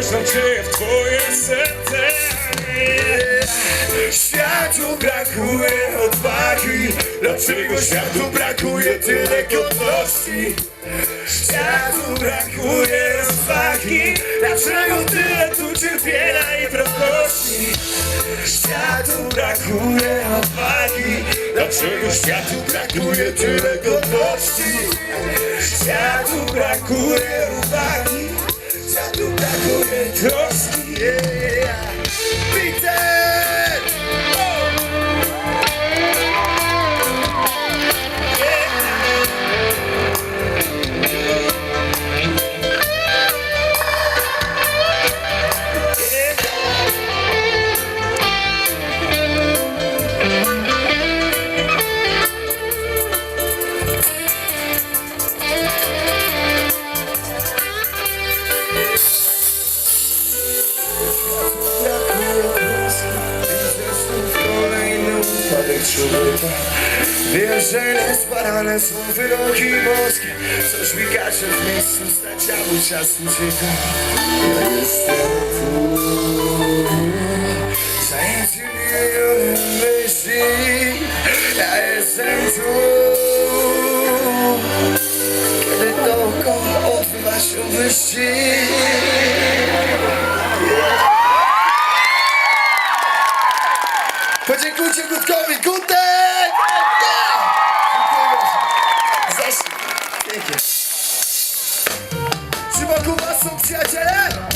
Cię w twoje serce Światu brakuje odwagi Dlaczego światu brakuje tyle godności? Światu brakuje rozwagi Dlaczego tyle tu cierpienia i prostości? Światu brakuje odwagi Dlaczego światu brakuje tyle godności? Światu brakuje uwagi brakuje troski Upadek człowieka. Wiem, że niesparane są wyroki boskie. Coś mi każe w miejscu stać, a mój czas ucieka. Ja jestem tu. Zajęty milionem myśli. Ja jestem tu. Kiedy dookoła odbywa się wyścig Podziękujcie Gutkowi, Gutek! Pięknie. Czy wokół was są przyjaciele?